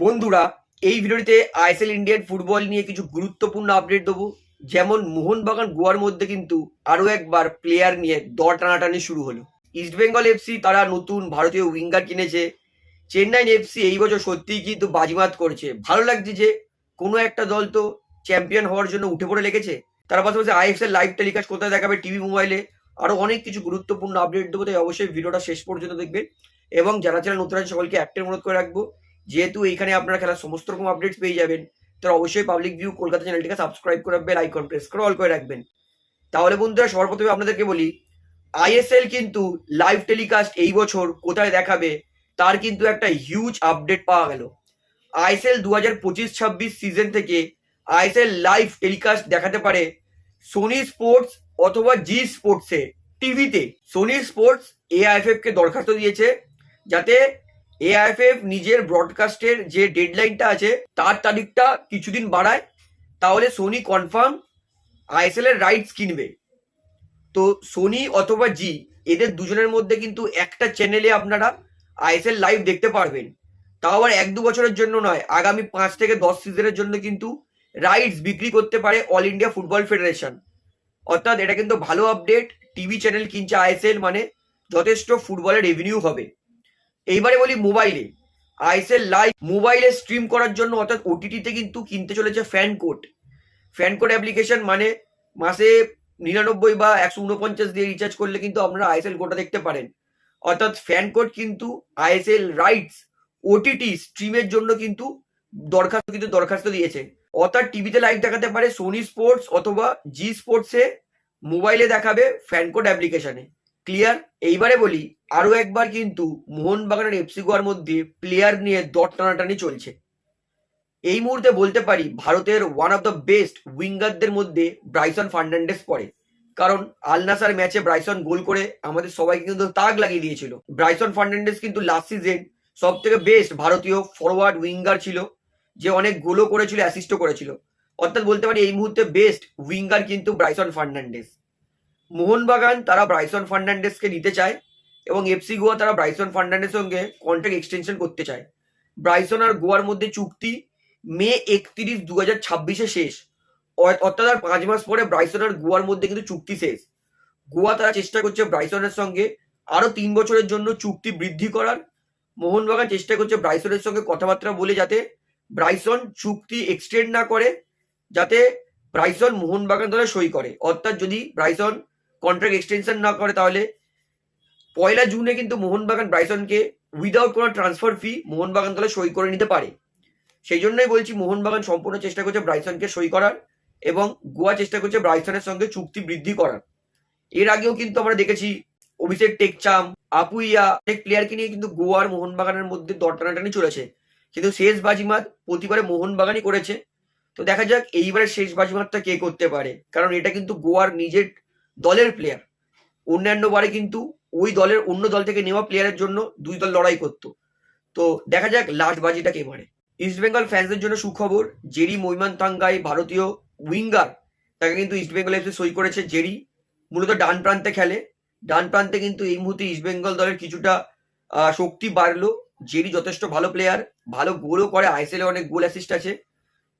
বন্ধুরা, এই ভিডিওটিতে আইএসএল ইন্ডিয়ান ফুটবল নিয়ে কিছু গুরুত্বপূর্ণ আপডেট দেবো। যেমন মোহনবাগান গোয়ার মধ্যে কিন্তু আরও একবার প্লেয়ার নিয়ে দর টানাটানি শুরু হলো। ইস্টবেঙ্গল এফসি তারা নতুন ভারতীয় উইঙ্গার কিনেছে। চেন্নাই এফসি এই বছর সত্যিই কিন্তু বাজিমাত করছে। ভালো লাগছে যে কোনো একটা দল তো চ্যাম্পিয়ন হওয়ার জন্য উঠে পড়ে লেগেছে। তার পাশাপাশি আইএফএল লাইভ টেলিকাস্ট কোথায় দেখাবে টিভি মোবাইলে আরও অনেক কিছু গুরুত্বপূর্ণ আপডেট দেবো, তাই অবশ্যই ভিডিওটা শেষ পর্যন্ত দেখবেন। এবং যারা যারা নতুন আছে সকলকে একটাই অনুরোধ করে রাখব যেহেতু এইখানে আপনারা খেলার সমস্ত রকম আপডেটস পেয়ে যাবেন তারা অবশ্যই পাবলিক ভিউ কলকাতা চ্যানেলটিকে সাবস্ক্রাইব করে বেল আইকন প্রেস করে অল করে রাখবেন। তাহলে বন্ধুরা, সবার প্রথমে আপনাদেরকে বলি আইএসএল কিন্তু লাইভ টেলিকাস্ট এই বছর কোথায় দেখাবে, তার কিন্তু একটা হিউজ আপডেট পাওয়া গেল। আইএসএল দু হাজার পঁচিশ ছাব্বিশ সিজন থেকে আইএসএল লাইভ টেলিকাস্ট দেখাতে পারে সোনি স্পোর্টস অথবা জি স্পোর্টসে টিভিতে সোনি স্পোর্টস এআইএফএফ কে দরখাস্ত দিয়েছে, যাতে এআইএফএফ নিজের ব্রডকাস্টের যে ডেডলাইনটা আছে, তার তারিখটা কিছুদিন বাড়ায়, তাহলে সোনি কনফার্ম আইএসএল এর রাইটস কিনবে। তো সোনি অথবা জি এদের দুজনের মধ্যে কিন্তু একটা চ্যানেলে আপনারা আইএসএল লাইভ দেখতে পারবেন। তাও আবার এক দু বছরের জন্য নয়, আগামী পাঁচ থেকে দশ সিজনের জন্য কিন্তু রাইটস বিক্রি করতে পারে অল ইন্ডিয়া ফুটবল ফেডারেশন অর্থাৎ এটা কিন্তু ভালো আপডেট টিভি চ্যানেল কিনছে আইএসএল মানে যথেষ্ট ফুটবলের রেভিনিউ হবে। এইবারে বলি মোবাইলে। আইএসএল লাইভ মোবাইলে স্ট্রিম করার জন্য, অর্থাৎ ওটিটিতে কিন্তু কিনতে চলেছে fan code fan code application মানে মাসে নিরানব্বই বা একশো উনপঞ্চাশ দিয়ে রিচার্জ করলে কিন্তু আপনারা আইএসএল গোটা দেখতে পারেন। অর্থাৎ ফ্যান কোড কিন্তু আইএসএল রাইটস ওটিটি স্ট্রিমের জন্য কিন্তু দরখাস্ত কিন্তু দরখাস্ত দিয়েছে। অর্থাৎ টিভিতে লাইভ দেখাতে পারে সোনি স্পোর্টস অথবা জি স্পোর্টসে মোবাইলে দেখাবে ফ্যান কোড অ্যাপ্লিকেশনে ক্লিয়ার এইবারে বলি আরও একবার কিন্তু মোহনবাগানের এফসি গোয়ার মধ্যে প্লেয়ার নিয়ে দর টানাটানি চলছে। এই মুহূর্তে বলতে পারি, ভারতের ওয়ান অফ দ্য বেস্ট উইঙ্গারদের মধ্যে ব্রাইসন ফার্নান্ডেস পড়ে। কারণ আলনাসার ম্যাচে ব্রাইসন গোল করে আমাদের সবাইকে কিন্তু তাক লাগিয়ে দিয়েছিল। ব্রাইসন ফার্নান্ডেস কিন্তু লাস্ট সিজন সব থেকে বেস্ট ভারতীয় ফরওয়ার্ড উইঙ্গার ছিল, যে অনেক গোলও করেছিল অ্যাসিস্টও করেছিল। অর্থাৎ বলতে পারি, এই মুহূর্তে বেস্ট উইঙ্গার কিন্তু ব্রাইসন ফার্নান্ডেস মোহনবাগান তারা ব্রাইসন ফার্নান্ডেসকে নিতে চায় এবং এফসি গোয়া তারা ব্রাইসন ফার্নান্ডেসের সঙ্গে কন্ট্রাক্ট এক্সটেনশন করতে চায়। ব্রাইসন আর গোয়ার মধ্যে চুক্তি মে একত্রিশ দু হাজার ছাব্বিশে শেষ। অর্থাৎ আর পাঁচ মাস পরে ব্রাইসন আর গোয়ার মধ্যে কিন্তু চুক্তি শেষ। গোয়া তারা চেষ্টা করছে ব্রাইসনের সঙ্গে আরও তিন বছরের জন্য চুক্তি বৃদ্ধি করার। মোহনবাগান চেষ্টা করছে ব্রাইসনের সঙ্গে কথাবার্তা বলে যাতে ব্রাইসন চুক্তি এক্সটেন্ড না করে, যাতে ব্রাইসন মোহনবাগান দলে সই করে। অর্থাৎ যদি ব্রাইসন কন্ট্রাক্ট এক্সটেনশন না করে তাহলে পয়লা জুনে কিন্তু মোহনবাগান ব্রাইসনকে উইদাউট কোনো ট্রান্সফার ফি মোহনবাগান দলে সই করে নিতে পারে। সেই জন্যই বলছি মোহনবাগান সম্পূর্ণ চেষ্টা করছে ব্রাইসনকে সই করার এবং গোয়া চেষ্টা করছে ব্রাইসনের সঙ্গে চুক্তি বৃদ্ধি করার। এর আগেও কিন্তু আমরা দেখেছি অভিষেক টেকচাম, আপুইয়া অনেক প্লেয়ারকে নিয়ে কিন্তু গোয়ার মোহনবাগানের মধ্যে দর টানাটানি চলেছে। কিন্তু শেষ বাজিমাত প্রতিবারে মোহনবাগানই করেছে। তো দেখা যাক এইবারের শেষ বাজিমাতটা কে করতে পারে। কারণ এটা কিন্তু গোয়ার নিজের দলের প্লেয়ার অন্যান্য বারে কিন্তু ওই দলের অন্য দল থেকে নেওয়া প্লেয়ারের জন্য দুই দল লড়াই করতো। তো দেখা যাক লাস্ট বাজিটা কে মারে। ইস্টবেঙ্গল ফ্যান্সদের জন্য সুখবর, জেরি মৈমান তাঙ্গাই ভারতীয় উইঙ্গার তাকে কিন্তু ইস্টবেঙ্গল এফসি সই করেছে জেরি। মূলত ডান প্রান্তে খেলে। ডান প্রান্তে কিন্তু এই মুহূর্তে ইস্টবেঙ্গল দলের কিছুটা শক্তি বাড়লো। জেরি যথেষ্ট ভালো প্লেয়ার ভালো গোলও করে। আইএসএল এ অনেক গোল অ্যাসিস্ট আছে।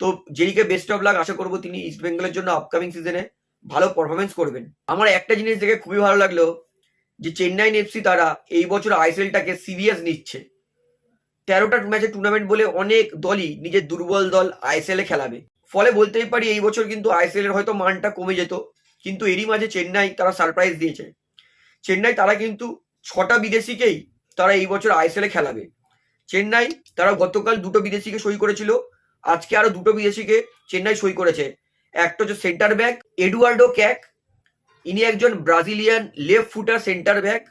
তো জেরিকে বেস্ট অফ লাক আশা করব তিনি ইস্টবেঙ্গলের জন্য আপকামিং সিজনে ভালো পারফরমেন্স করবেন। আমার একটা জিনিস দেখে খুবই ভালো লাগল যে, চেন্নাই এফসি তারা এই বছর আইএসএলটাকে সিরিয়াস নিচ্ছে। তেরোটা ম্যাচের টুর্নামেন্ট বলে অনেক দলই নিজের দুর্বল দল আইএসএল এ খেলাবে। ফলে বলতেই পারি, এই বছর কিন্তু আইএসএল এর হয়তো মানটা কমে যেত। কিন্তু এরই মাঝে চেন্নাই তারা সারপ্রাইজ দিয়েছে। চেন্নাই তারা কিন্তু ছটা বিদেশিকেই তারা এই বছর আইএসএল এ খেলাবে। চেন্নাই তারা গতকাল দুটো বিদেশিকে সই করেছিল। আজকে আরও দুটো বিদেশিকে চেন্নাই সই করেছে। একটা হচ্ছে সেন্টার ব্যাক এডুয়ার্ডো ক্যাক ইনি একজন Brazilian left footer centre back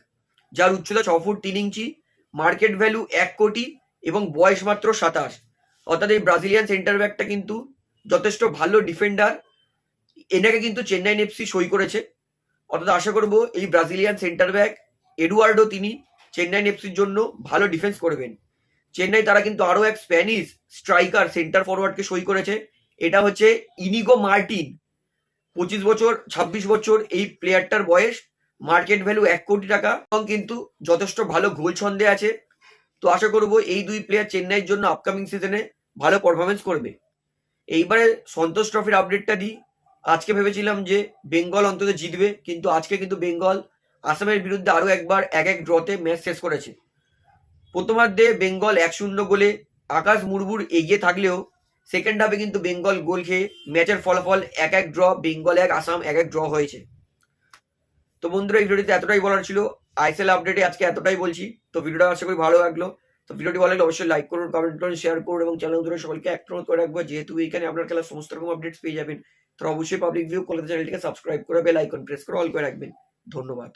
যার উচ্চতা ছ ফুট তিন ইঞ্চি মার্কেট ভ্যালু এক কোটি এবং বয়স মাত্র সাতাশ। অর্থাৎ এই ব্রাজিলিয়ান সেন্টার ব্যাকটা কিন্তু যথেষ্ট ভালো ডিফেন্ডার এনাকে কিন্তু চেন্নাই এফসি সই করেছে। অর্থাৎ আশা করব এই ব্রাজিলিয়ান সেন্টার ব্যাক এডুয়ার্ডো তিনি চেন্নাই এফসির জন্য ভালো ডিফেন্স করবেন। চেন্নাই তারা কিন্তু আরও এক স্প্যানিশ স্ট্রাইকার সেন্টার ফরওয়ার্ডকে সই করেছে। এটা হচ্ছে ইনিগো মার্টিন পঁচিশ বছর, ছাব্বিশ বছর এই প্লেয়ারটার বয়স মার্কেট ভ্যালু এক কোটি টাকা, এবং কিন্তু যথেষ্ট ভালো গোল ছন্দে আছে। তো আশা করব এই দুই প্লেয়ার চেন্নাইয়ের জন্য আপকামিং সিজনে ভালো পারফরমেন্স করবে। এইবারে সন্তোষ ট্রফির আপডেটটা দিই। আজকে ভেবেছিলাম যে বেঙ্গল অন্তত জিতবে, কিন্তু আজকে কিন্তু বেঙ্গল আসামের বিরুদ্ধে আরও একবার এক এক ড্রতে ম্যাচ শেষ করেছে। প্রথমার্ধে বেঙ্গল এক শূন্য গোলে আকাশ মুরমুর এগিয়ে থাকলেও সেকেন্ড হাফে কিন্তু বেঙ্গল গোল খেয়ে ম্যাচের ফলাফল এক এক ড্র বেঙ্গল এক আসাম এক এক ড্র হয়েছে। তো বন্ধুরা, এই ভিডিওটিতে এতটাই বলার ছিল। আইএসএল আপডেটে আজকে এতটাই বলছি। তো ভিডিওটা আশা করি ভালো লাগল। তো ভিডিওটি ভালো লাগলে অবশ্যই লাইক করুন কমেন্ট করুন শেয়ার করুন এবং চ্যানেল ধরে সকলকে এক করে রাখব। যেহেতু এখানে আপনার খেলার সমস্ত রকম আপডেটস পেয়ে যাবেন তো অবশ্যই পাবলিক ভিউ কলকাতা চ্যানেলটিকে সাবস্ক্রাইব করে বেল আইকন প্রেস করে অল করে রাখবেন। ধন্যবাদ।